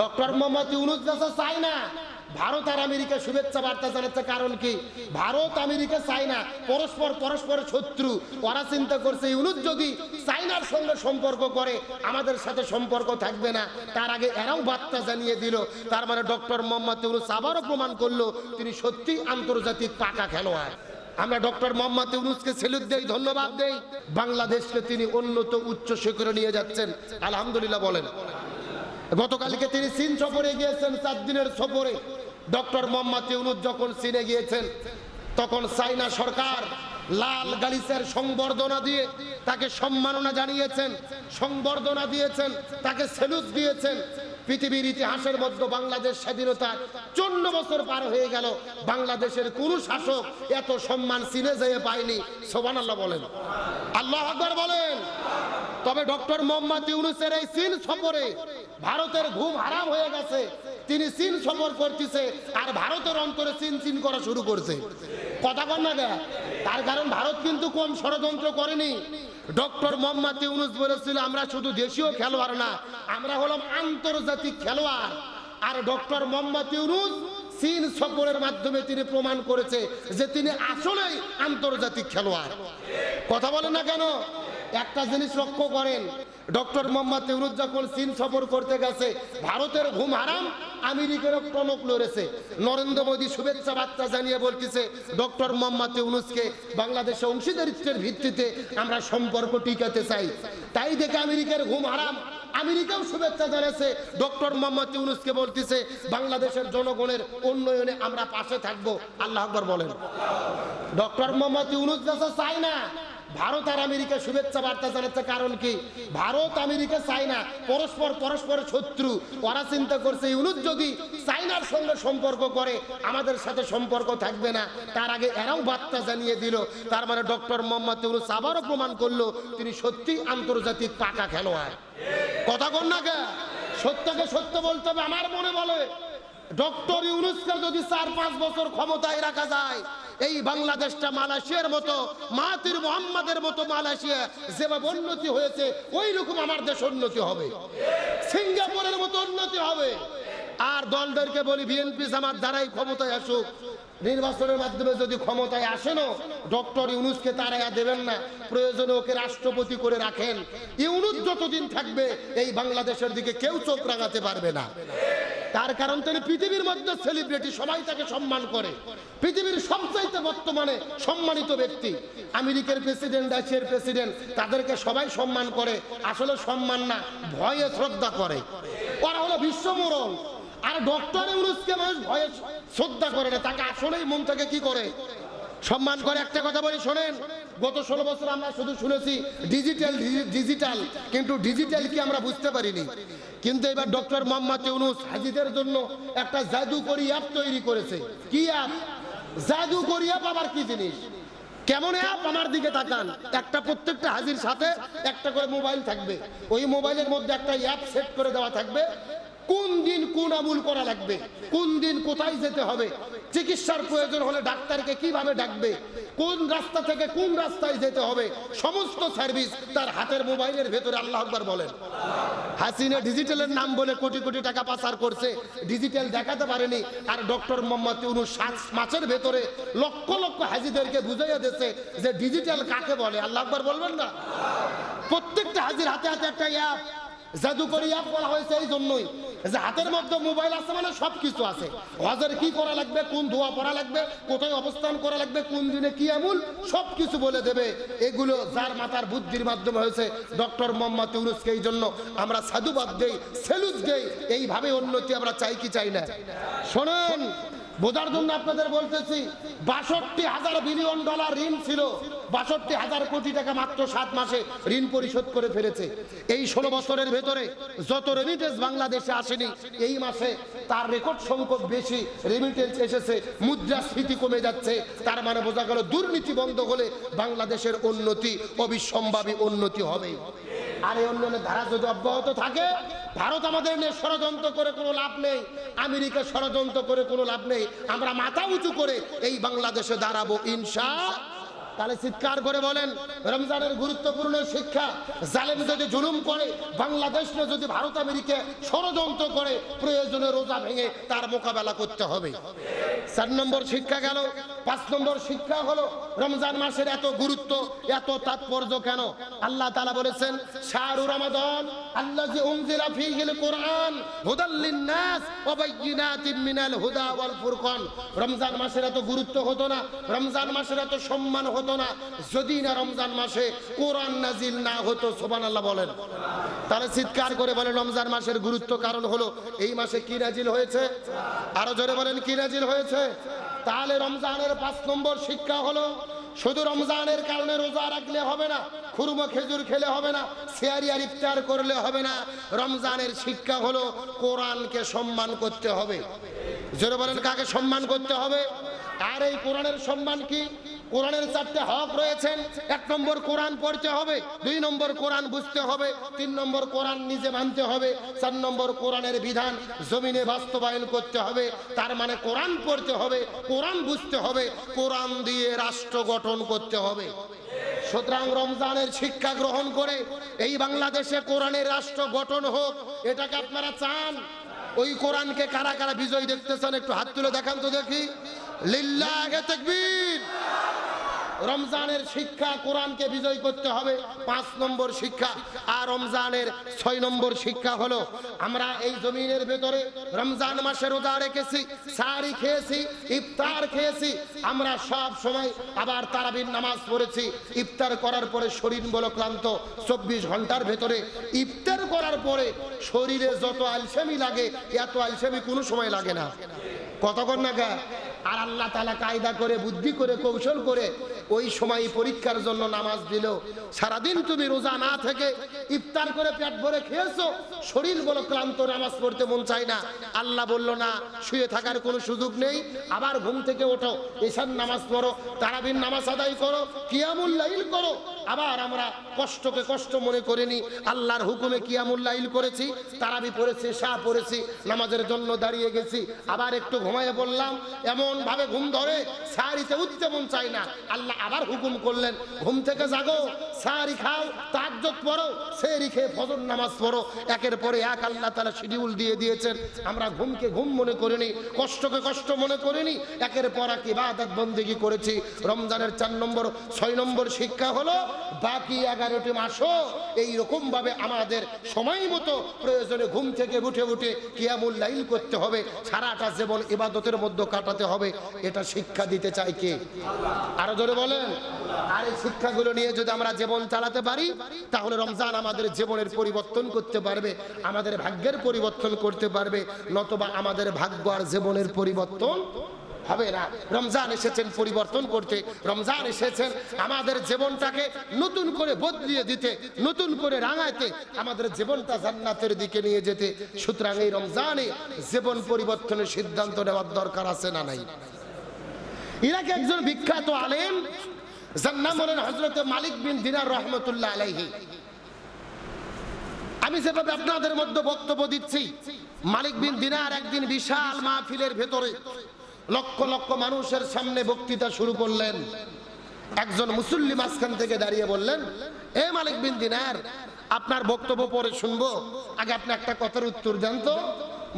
Doctor Mohammad Yunus দাসা চায় না। ভারত আর America শুভেচ্ছা বার্তা জানাচ্ছে, কারণ কি? ভারত, আমেরিকা চায় না। পরস্পর পরস্পরের শত্রু। ওরা চিন্তা করছে, ইউনুস যদি চাইনার সঙ্গে সম্পর্ক করে, আমাদের সাথে সম্পর্ক থাকবে না। তার আগে এরাও বার্তা জানিয়ে দিল। তার মানে ডক্টর মোহাম্মদ ইউনুস আবারও প্রমাণ করল, তিনি সত্যি আন্তর্জাতিক পাকা খেলোয়াড়। আমরা ডক্টর মোহাম্মদ ইউনুসকে সেলুট দেই, ধন্যবাদ দেই। বাংলাদেশকে তিনি উন্নত উচ্চ শিখরে নিয়ে যাচ্ছেন। আলহামদুলিল্লাহ বলেন। গতকালকে তিনি চীন সফরে গিয়েছেন চার দিনের সফরে। ডক্টর মোহাম্মদ ইউনুস যখন চীনে গিয়েছেন, তখন চাইনা সরকার লাল গালিচার সংবর্ধনা দিয়ে তাকে সম্মাননা জানিয়েছেন, সংবর্ধনা দিয়েছেন, তাকে সেলুট দিয়েছেন। পৃথিবীর ইতিহাসের মধ্যে বাংলাদেশ স্বাধীনতার চন্ন বছর পার হয়ে গেল। বাংলাদেশের কোন শাসক এত সম্মান চিনে যেয়ে পায়নি সোবান আল্লাহ বলেন। আল্লাহ আকবর বলেন। তবে ডক্টর মোহাম্মদ ইউনুসের এই চীন সফরে ভারতের ঘুম হারাম হয়ে গেছে। তিনি চীন সফর করতেছে আর ভারতের অন্তরে চীন চীন করা শুরু করছে। কথা কন না? তার কারণ ভারত কিন্তু কম ষড়যন্ত্র করেনি। ডক্টর মোহাম্মদ ইউনুস বলেছিল, আমরা শুধু দেশীয় খেলোয়াড় না, আমরা হলাম আন্তর্জাতিক খেলোয়াড়। আর ডক্টর মোহাম্মদ ইউনুস চীন সফরের মাধ্যমে তিনি প্রমাণ করেছে যে তিনি আসলেই আন্তর্জাতিক খেলোয়াড়। কথা বলেন না কেন? একটা জিনিস লক্ষ্য করেন, ডক্টর মোহাম্মদ যখন চীন সফর করতে গেছে, ভারতের ঘুম হারাম, আমেরিকারও টনক লড়েছে। নরেন্দ্র মোদী শুভেচ্ছা বার্তা জানিয়ে বলতেছে, ডক্টর মোহাম্মদ ইউনুসকে বাংলাদেশে অংশীদারিত্বের ভিত্তিতে আমরা সম্পর্ক টিকাতে চাই। তাই দেখে আমেরিকার ঘুম হারাম, আমেরিকাও শুভেচ্ছা জানাচ্ছে, ডক্টর মোহাম্মদ ইউনুসকে বলতেছে, বাংলাদেশের জনগণের উন্নয়নে আমরা পাশে থাকব। আল্লাহ আকবর বলেন। ডক্টর মোহাম্মদ ইউনুস চায় না ভারত আর আমেরিকা শুভেচ্ছা বার্তা জানাচ্ছে কারণ কি? ভারত, আমেরিকা চায় না পরস্পর পরস্পরের শত্রু। ওরা চিন্তা করছে, ইউনুস যদি চাইনার সঙ্গে সম্পর্ক করে, আমাদের সাথে সম্পর্ক থাকবে না। তার আগে এরাও বার্তা জানিয়ে দিল। তার মানে ডক্টর মোহাম্মদ ইউনুস আবারও প্রমাণ করল, তিনি সত্যি আন্তর্জাতিক পাকা খেলোয়াড়। কথা কন না কে? সত্যকে সত্য বলতে হবে, আমার মনে বলে, ডক্টর ইউনুসকে যদি চার পাঁচ বছর ক্ষমতায় রাখা যায় এই বাংলাদেশটা মালয়েশিয়ার মতো মাহাতির মোহাম্মদের মতো মালয়েশিয়া যেভাবে উন্নতি হয়েছে ওই রকম আমার দেশ উন্নতি হবে। সিঙ্গাপুরের মতো উন্নতি হবে। আর দলদেরকে বলি, বিএনপি আমার দ্বারাই ক্ষমতায় আসুক, নির্বাচনের মাধ্যমে যদি ক্ষমতায় আসেনও ডক্টর ইউনুসকে তারাইয়া দেবেন না, প্রয়োজনে ওকে রাষ্ট্রপতি করে রাখেন। ইউনুস যতদিন থাকবে, এই বাংলাদেশের দিকে কেউ চোখ রাঙাতে পারবে না। তার কারণ তিনি পৃথিবীর মধ্যে সেলিব্রিটি সবাই তাকে সম্মান করে। পৃথিবীর সবচাইতে বর্তমানে সম্মানিত ব্যক্তি আমেরিকার প্রেসিডেন্ট রাশিয়ার প্রেসিডেন্ট তাদেরকে সবাই সম্মান করে। আসলে সম্মান না, ভয়ে শ্রদ্ধা করে। ওরা হলো বিশ্বমরণ আর ডক্টর ইউনুসকে মানুষ ভয়ে শ্রদ্ধা করে না, তাকে আসলেই মন থেকে কি করে? সম্মান করে, একটা কথা বলি, শোনেন। গত ষোলো বছর আমরা শুধু শুনেছি ডিজিটাল ডিজিটাল কিন্তু ডিজিটাল কি আমরা বুঝতে পারিনি। কিন্তু এবার ডক্টর মোহাম্মদ ইউনুস হাজিদের জন্য একটা জাদুকরি অ্যাপ তৈরি করেছে। কি অ্যাপ জাদুকরি অ্যাপ আবার কি জিনিস? কেমন অ্যাপ আমার দিকে তাকান। একটা প্রত্যেকটা হাজির সাথে একটা করে মোবাইল থাকবে। ওই মোবাইলের মধ্যে একটা অ্যাপ সেট করে দেওয়া থাকবে। কোন দিন কোন আমুল করা লাগবে? কোন দিন কোথায় যেতে হবে? চিকিৎসার প্রয়োজন হলে ডাক্তারকে কীভাবে ডাকবে? কোন রাস্তা থেকে কোন রাস্তায় যেতে হবে? সমস্ত সার্ভিস তার হাতের মোবাইলের ভেতরে আল্লাহ আকবার বলেন। হাসিনা ডিজিটালের নাম বলে কোটি কোটি টাকা পাচার করছে। ডিজিটাল দেখাতে পারেনি। আর ডক্টর মোহাম্মদ ইউনুস সাত ভেতরে লক্ষ লক্ষ হাজিদেরকে বুঝাইয়া দিয়েছে যে ডিজিটাল কাকে বলে? আল্লাহ আকবার বলবেন না? প্রত্যেকটা হাজির হাতে হাতে একটা অ্যাপ জাদুকরি অ্যাপ বলা হয়েছে এই জন্যই। যে হাতের মধ্যে মোবাইল আছে মানে সব কিছু আছে। হজের কি করা লাগবে, কোন ধোয়া পড়া লাগবে, কোথায় অবস্থান করা লাগবে, কোন দিনে কি আমুল সব কিছু বলে দেবে। এগুলো যার মাথার বুদ্ধির মাধ্যমে হয়েছে ডক্টর মোহাম্মদ ইউনুসকে এই জন্য আমরা সাধুবাদ দেই, সেলুট দেই। এইভাবে উন্নতি আমরা চাই কি চাই না? শোনেন বোঝার জন্য আপনাদের বলতেছি, বাষট্টি হাজার বিলিয়ন ডলার ঋণ ছিল। বাষট্টি হাজার কোটি টাকা মাত্র সাত মাসে ঋণ পরিশোধ করে ফেলেছে। এই ষোলো বছরের ভেতরে যত রেমিটেন্স বাংলাদেশে আসেনি, এই মাসে তার রেকর্ড সংখ্যক বেশি রেমিটেন্স এসেছে, মুদ্রাস্ফীতি কমে যাচ্ছে। তার মানে বোঝা গেল দুর্নীতি বন্ধ হলে বাংলাদেশের উন্নতি অবিসম্ভাবী উন্নতি হবে আর এই উন্নয়নের ধারা যদি অব্যাহত থাকে ভারত আমাদের নিয়ে ষড়যন্ত্র করে কোনো লাভ নেই, আমেরিকা ষড়যন্ত্র করে কোনো লাভ নেই, আমরা মাথা উঁচু করে এই বাংলাদেশে দাঁড়াবো, ইনশা। তাহলে চিৎকার করে বলেন, রমজানের গুরুত্বপূর্ণ শিক্ষা, জালেম যদি জুলুম করে, বাংলাদেশ যদি ভারত আমেরিকা ষড়যন্ত্র করে, প্রয়োজনে রোজা ভেঙে তার মোকাবেলা করতে হবে। চার নম্বর শিক্ষা গেল, পাঁচ নম্বর শিক্ষা হলো, রমজান মাসের এত গুরুত্ব, এত তাৎপর্য কেন? আল্লাহ তালা বলেছেন, শাহরু রমাদান আল্লাহ যে উনজিলা ফীহিল কোরআন হুদাল্লিন নাস ওয়া বাইয়িনাতিন মিনাল হুদা ওয়াল ফুরকান। রমজান মাসের এত গুরুত্ব হতো না, রমজান মাসের এত সম্মান হতো না। যদি না রমজান মাসে কোরআন নাজিল না হতো, সুবহানাল্লাহ বলেন। তাহলে চিৎকার করে বলেন রমজান মাসের গুরুত্ব কারণ হলো, এই মাসে কি নাজিল হয়েছে? আরও জোরে বলেন, কি নাজিল হয়েছে? তাহলে রমজানের পাঁচ নম্বর শিক্ষা হলো, শুধু রমজানের কারণে রোজা রাখলে হবে না খুরমো খেজুর খেলে হবে না শেয়ারি আর ইফতার করলে হবে না। রমজানের শিক্ষা হলো কোরআনকে সম্মান করতে হবে। জোরে বলেন, কাকে সম্মান করতে হবে? আর এই কোরআনের সম্মান কি? কোরআনের চারটে হক রয়েছেন। এক নম্বর কোরআন পড়তে হবে, দুই নম্বর কোরআন বুঝতে হবে, তিন নম্বর কোরআন নিজে মানতে হবে, চার নম্বর কোরআনের বিধান জমিনে বাস্তবায়ন করতে হবে, তার মানে কোরআন পড়তে হবে, কোরআন বুঝতে হবে, কোরআন দিয়ে রাষ্ট্র গঠন করতে হবে। সুতরাং রমজানের শিক্ষা গ্রহণ করে এই বাংলাদেশে কোরআনের রাষ্ট্র গঠন হোক, এটাকে আপনারা চান? ওই কোরআনকে কারা কারা বিজয় দেখতেছেন? একটু হাত তুলে দেখান তো দেখি। আগে তাকবীর। রমজানের শিক্ষা কোরআনকে বিজয় করতে হবে, পাঁচ নম্বর শিক্ষা। আর রমজানের ছয় নম্বর শিক্ষা হলো, আমরা এই জমিনের ভেতরে রমজান মাসে রোজা রেখেছি, সারি খেয়েছি, ইফতার খেয়েছি, আমরা সব সময় আবার তারাবির নামাজ পড়েছি। ইফতার করার পরে শরীর বলো ক্লান্ত, চব্বিশ ঘণ্টার ভেতরে ইফতার করার পরে শরীরে যত আলসেমি লাগে, এত আলসেমি কোনো সময় লাগে না। কতক্ষণ না? আর আল্লাহ তালা কায়দা করে, বুদ্ধি করে, কৌশল করে ওই সময় পরীক্ষার জন্য নামাজ দিল। সারাদিন তুমি রোজা না থেকে ইফতার করে পেট ভরে খেয়েছো, শরীর বলো ক্লান্ত, নামাজ পড়তে মন চায় না। আল্লাহ বলল, না, শুয়ে থাকার কোনো সুযোগ নেই, আবার ঘুম থেকে ওঠো এসার নামাজ পড়ো তারাবিন নামাজ আদায় করো কিয়ামুল্লাইল করো। আবার আমরা কষ্টকে কষ্ট মনে করিনি। আল্লাহর হুকুমে কিয়ামুল্লাইল করেছি, তারাবি পড়েছি শাহ পড়েছি, নামাজের জন্য দাঁড়িয়ে গেছি। আবার একটু ঘুমায় বললাম এমন ভাবে ঘুম ধরে সারিতে উঠতে মন চাই না। আল্লাহ আবার হুকুম করলেন, ঘুম থেকে জাগো, সারি খাও তাজ্জত পড়ো, সেরি খেয়ে ফজর নামাজ পড়ো। একের পরে এক আল্লাহ তারা শিডিউল দিয়ে দিয়েছেন, আমরা ঘুমকে ঘুম মনে করিনি, কষ্টকে কষ্ট মনে করিনি, একের পর এক ইবাদত বন্দেগী করেছি। রমজানের চার নম্বর, ছয় নম্বর শিক্ষা হলো, বাকি এগারোটি মাসও এইরকম ভাবে আমাদের সময় মতো প্রয়োজনে ঘুম থেকে উঠে উঠে কিয়ামুল লাইল করতে হবে, সারাটা জীবন ইবাদতের মধ্যে কাটাতে হবে, এটা শিক্ষা দিতে চাই কে? আরও জোরে বলেন। আর এই শিক্ষাগুলো নিয়ে যদি আমরা জীবন চালাতে পারি, তাহলে রমজান আমাদের জীবনের পরিবর্তন করতে পারবে, আমাদের ভাগ্যের পরিবর্তন করতে পারবে, নতবা আমাদের ভাগ্য আর জীবনের পরিবর্তন হবে না। রমজান এসেছেন পরিবর্তন করতে। রমজান এসেছেন আমাদের জীবনটাকে নতুন করে বদলিয়ে দিতে, নতুন করে রাঙাইতে, আমাদের জীবনটা জান্নাতের দিকে নিয়ে যেতে। সুতরাং এই রমজানে জীবন পরিবর্তনের সিদ্ধান্ত নেওয়ার দরকার আছে না নাই? ইরাকে একজন বিখ্যাত আলেম, যার হজরত মালিক বিন দিনার রহমতুল্লাহ আলাইহি। আমি যেভাবে আপনাদের মধ্যে বক্তব্য দিচ্ছি, মালিক বিন দিনার একদিন বিশাল মাহফিলের ভেতরে লক্ষ লক্ষ মানুষের সামনে বক্তৃতা শুরু করলেন। একজন মুসল্লি মাঝখান থেকে দাঁড়িয়ে বললেন, এ মালিক বিন দিনার, আপনার বক্তব্য পরে শুনব। আগে আপনি একটা কথার উত্তর দেন তো।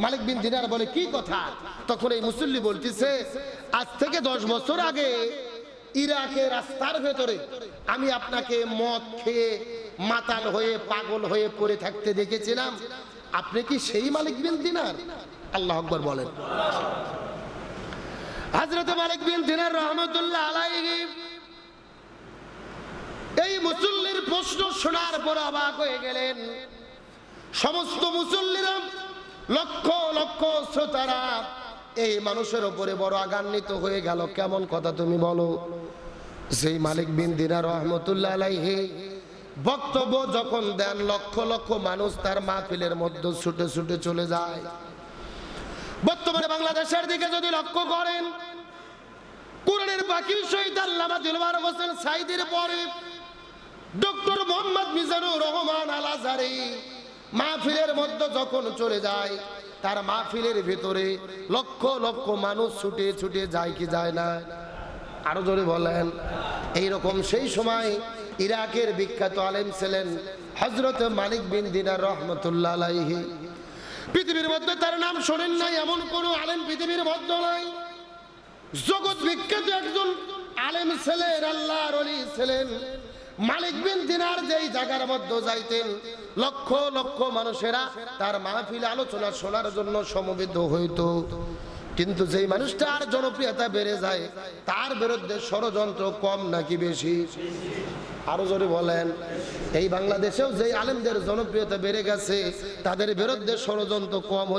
মালিক বিন দিনার বলে, কি কথা? তখন এই মুসল্লি বলতেছে, আজ থেকে দশ বছর আগে ইরাকের রাস্তার ভেতরে আমি আপনাকে মদ খেয়ে মাতাল হয়ে, পাগল হয়ে পড়ে থাকতে দেখেছিলাম। আপনি কি সেই মালিক বিন দিনার? আল্লাহ আকবর বলেন। হাজরত মালিক বিন দিনার রহমতুল্লাহ আলাইহি, এই মুসল্লির প্রশ্ন শোনার পর অবাক হয়ে গেলেন। সমস্ত মুসল্লিরা, লক্ষ লক্ষ শ্রোতারা এই মানুষের ওপরে বড় আগান্বিত হয়ে গেল। কেমন কথা তুমি বলো? সেই মালিক বিন দিনার রহমতুল্লাহ আলাইহি বক্তব্য যখন দেন, লক্ষ লক্ষ মানুষ তার মাহফিলের মধ্যে ছুটে ছুটে চলে যায়। বাংলাদেশের দিকে যদি লক্ষ্য করেন, কোরআনের বাকির শহীদ আল্লামা দিলবার হোসেন সাইদের পরে ডক্টর মোহাম্মদ মিজানুর রহমান আল আজহারি মাহফিলের মধ্যে যখন চলে যায়, তার মাহফিলের ভিতরে লক্ষ লক্ষ মানুষ ছুটে ছুটে যায় কি যায় না? আরও জোরে বলেন। এইরকম সেই সময় ইরাকের বিখ্যাত আলেম ছিলেন হজরত মালিক বিন দিনার রহমতুল্লাহ আলাইহি। পৃথিবীর মধ্যে তার নাম শোনেন নাই, এমন কোন আলেম পৃথিবীর মধ্যে নাই। জগৎ বিখ্যাত একজন আলেম ছেলে আল্লাহর অলি ছিলেন। মালিক বিন দিনার যেই জায়গার মধ্যে যাইতেন, লক্ষ লক্ষ মানুষেরা তার মাহফিল আলোচনা শোনার জন্য সমবেত হইতো। কিন্তু যেই মানুষটার জনপ্রিয়তা বেড়ে যায়, তার বিরুদ্ধে ষড়যন্ত্র কম নাকি বেশি? আরও জোরে বলেন। এই বাংলাদেশেও যেই আলেমদের জনপ্রিয়তা বেড়ে গেছে, তাদের বিরুদ্ধে ষড়যন্ত্র কম